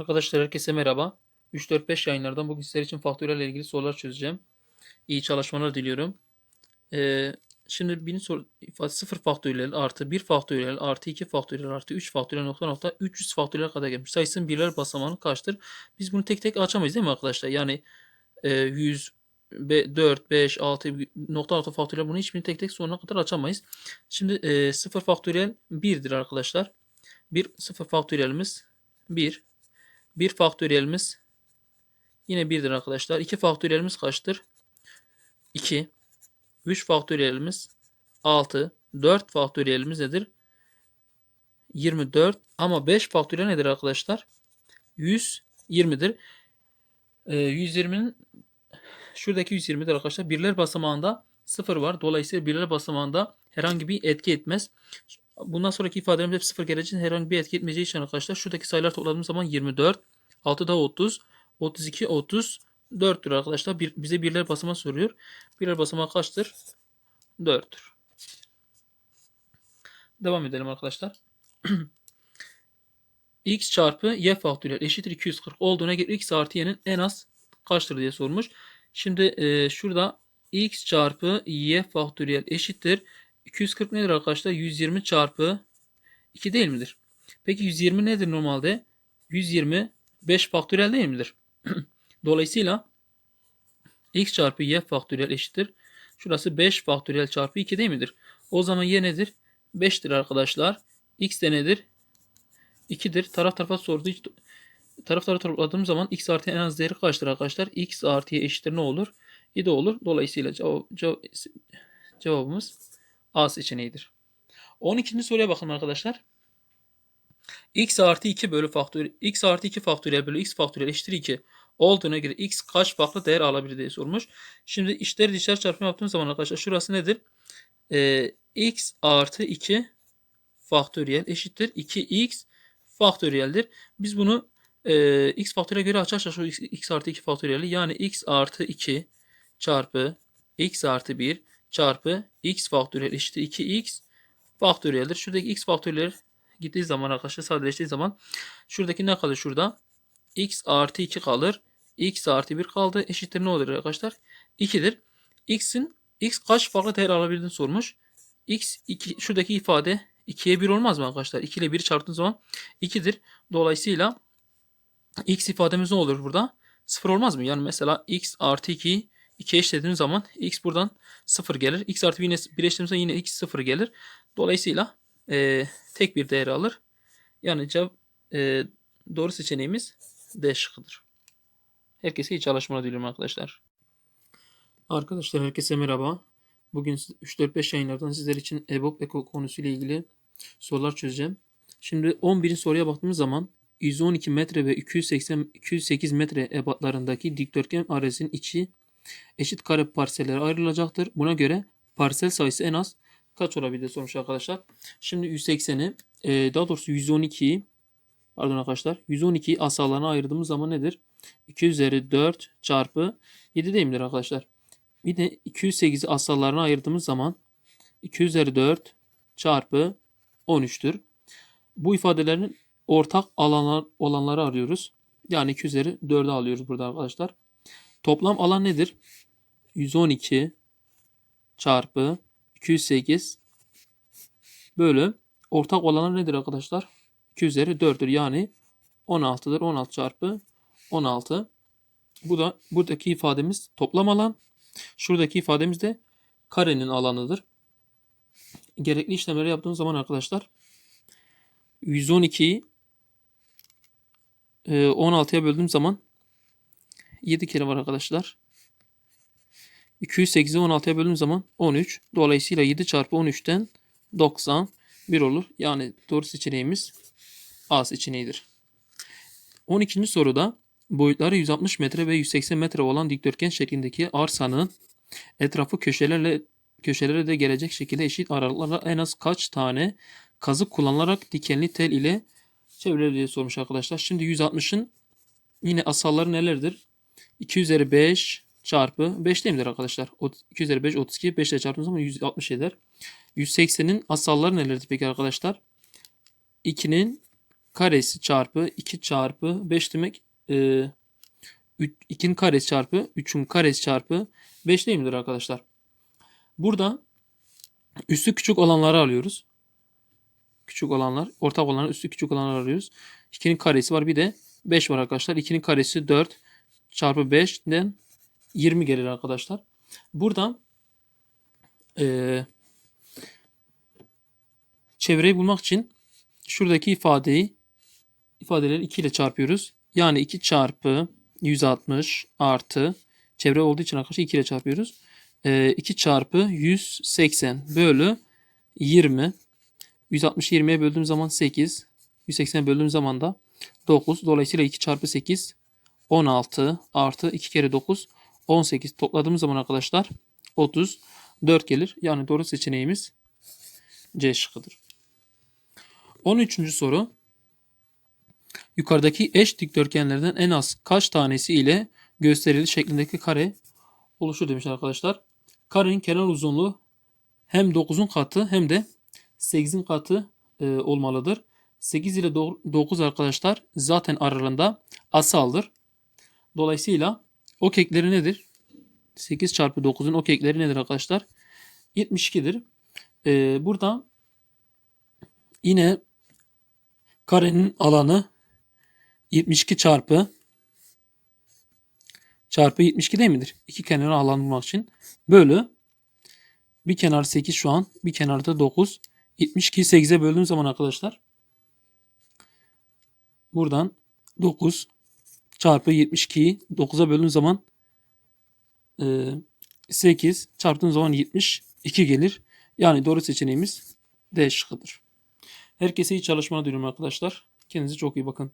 Arkadaşlar herkese merhaba. 3-4-5 yayınlardan bugün sizler için faktörlerle ilgili sorular çözeceğim. İyi çalışmalar diliyorum. Ee, şimdi birinci soru ifade 0 faktöriyel artı 1 faktöriyel artı 2 faktöriyel artı 3 faktöriyel nokta nokta 300 faktöriyel kadar gelmiş. Sayısının birler basamağını kaçtır? Biz bunu tek tek açamayız değil mi arkadaşlar? Yani e, 100, 4, 5, 6 nokta nokta faktöriyel bunu hiçbirini tek tek sonuna kadar açamayız. Şimdi e, 0 faktöriyel 1'dir arkadaşlar. 1 0 faktöriyelimiz 1 1 faktöriyelimiz yine 1'dir arkadaşlar. 2 faktöriyelimiz kaçtır? 2. 3 faktöriyelimiz 6. 4 faktöriyelimiz nedir? 24. Ama 5 faktöriyel nedir arkadaşlar? 120'dir. Ee, 120'nin şuradaki 120'dir arkadaşlar. Birler basamağında 0 var. Dolayısıyla birler basamağında herhangi bir etki etmez. Bundan sonraki ifadelerimiz hep 0 geleceği için herhangi bir etki etmeyeceği için arkadaşlar şuradaki sayılar topladığımız zaman 24, 6 da 30, 32, 30, 4'tür arkadaşlar. Bir, bize birler basamağı soruyor. Birler basamağı kaçtır? 4'tür. Devam edelim arkadaşlar. x çarpı y faktöriyel eşittir 240 olduğuna göre x artı y'nin en az kaçtır diye sormuş. Şimdi e, şurada x çarpı y faktöriyel eşittir 240 nedir arkadaşlar? 120 çarpı 2 değil midir? Peki 120 nedir normalde? 120 5 faktöriyel değil midir? Dolayısıyla x çarpı y faktöriyel eşittir. Şurası 5 faktöriyel çarpı 2 değil midir? O zaman y nedir? 5'tir arkadaşlar. x de nedir? 2'dir. Taraf tarafa sorduğu tarafları topladığım zaman x artı en az değeri kaçtır arkadaşlar? x artı y eşittir ne olur? 7 olur. Dolayısıyla cevap, cevap, cevabımız A seçeneğidir. 12. soruya bakın arkadaşlar. x artı 2 bölü faktör x artı 2 faktöriyel bölü x faktöriyel eşittir 2 olduğuna göre x kaç farklı değer alabilir diye sormuş. Şimdi içleri dışarı çarpma yaptığım zaman arkadaşlar şurası nedir? Ee, x artı 2 faktöriyel eşittir 2x faktöriyeldir. Biz bunu e, x faktöriyel göre açarsak şu x, x artı 2 faktöriyeli yani x artı 2 çarpı x artı 1 çarpı x faktöriyel eşittir 2x faktöriyeldir. Şuradaki x faktöriyel gittiği zaman arkadaşlar sadeleştiği zaman şuradaki ne kalır şurada? x artı 2 kalır. x artı 1 kaldı. Eşittir ne olur arkadaşlar? 2'dir. x'in x kaç farklı değer alabildiğini sormuş. x 2 şuradaki ifade 2'ye 1 olmaz mı arkadaşlar? 2 ile 1 çarptığın zaman 2'dir. Dolayısıyla x ifademiz ne olur burada? 0 olmaz mı? Yani mesela x artı 2'yi 2'ye eşitlediğimiz zaman x buradan 0 gelir. x artı 1 yine 1 eşitlediğimizde yine x 0 gelir. Dolayısıyla e, tek bir değer alır. Yani cevap e, doğru seçeneğimiz D şıkkıdır. Herkese iyi çalışmalar diliyorum arkadaşlar. Arkadaşlar herkese merhaba. Bugün 3-4-5 yayınlardan sizler için EBOB Eko konusuyla ilgili sorular çözeceğim. Şimdi 11. soruya baktığımız zaman 112 metre ve 280 208 metre ebatlarındaki dikdörtgen arezin içi eşit kare parsellere ayrılacaktır. Buna göre parsel sayısı en az kaç olabilir sormuş arkadaşlar. Şimdi 180'i e, daha doğrusu 112'yi pardon arkadaşlar 112'yi asallarına ayırdığımız zaman nedir? 2 üzeri 4 çarpı 7 değil arkadaşlar? Bir de 208'i asallarına ayırdığımız zaman 2 üzeri 4 çarpı 13'tür. Bu ifadelerin ortak alanlar olanları arıyoruz. Yani 2 üzeri 4'ü alıyoruz burada arkadaşlar. Toplam alan nedir? 112 çarpı 208 bölü ortak olanlar nedir arkadaşlar? 2 üzeri 4'tür. Yani 16'dır. 16 çarpı 16. Bu da buradaki ifademiz toplam alan. Şuradaki ifademiz de karenin alanıdır. Gerekli işlemleri yaptığımız zaman arkadaşlar 112'yi 16'ya böldüğüm zaman 7 kere var arkadaşlar. 208'i 16'ya böldüğüm zaman 13. Dolayısıyla 7 çarpı 13'ten 91 olur. Yani doğru seçeneğimiz A seçeneğidir. 12. soruda boyutları 160 metre ve 180 metre olan dikdörtgen şeklindeki arsanın etrafı köşelerle köşelere de gelecek şekilde eşit aralıklarla en az kaç tane kazık kullanılarak dikenli tel ile çevrilir diye sormuş arkadaşlar. Şimdi 160'ın yine asalları nelerdir? 2 üzeri 5 çarpı 5 değil midir arkadaşlar? 2 üzeri 5 32 5 ile çarptığımız zaman 160 eder. 180'in asalları nelerdir peki arkadaşlar? 2'nin karesi çarpı 2 çarpı 5 demek e, 2'nin karesi çarpı 3'ün karesi çarpı 5 değil midir arkadaşlar? Burada üstü küçük olanları alıyoruz. Küçük olanlar, ortak olanlar, üstü küçük olanları alıyoruz. 2'nin karesi var. Bir de 5 var arkadaşlar. 2'nin karesi 4 çarpı 5'den 20 gelir arkadaşlar. Burada eee çevreyi bulmak için şuradaki ifadeyi ifadeleri 2 ile çarpıyoruz. Yani 2 çarpı 160 artı çevre olduğu için arkadaşlar 2 ile çarpıyoruz. Ee, 2 çarpı 180 bölü 20. 160'ı 20'ye böldüğüm zaman 8. 180'e böldüğüm zaman da 9. Dolayısıyla 2 çarpı 8 16 artı 2 kere 9 18 topladığımız zaman arkadaşlar 34 gelir. Yani doğru seçeneğimiz C şıkkıdır. 13. soru. Yukarıdaki eş dikdörtgenlerden en az kaç tanesi ile gösterili şeklindeki kare oluşur demiş arkadaşlar. Karenin kenar uzunluğu hem 9'un katı hem de 8'in katı e, olmalıdır. 8 ile 9 arkadaşlar zaten aralarında asaldır. Dolayısıyla ok ekleri nedir? 8 çarpı 9'un ok ekleri nedir arkadaşlar? 72'dir. E, burada yine karenin alanı 72 çarpı çarpı 72 değil midir? İki kenarı alan bulmak için. Bölü bir kenar 8 şu an. Bir kenarda 9. 72'yi 8'e böldüğüm zaman arkadaşlar buradan 9 çarpı 72'yi 9'a böldüğüm zaman e, 8 çarptığım zaman 72 gelir. Yani doğru seçeneğimiz D şıkkıdır. Herkese iyi çalışmalar diliyorum arkadaşlar. Kendinize çok iyi bakın.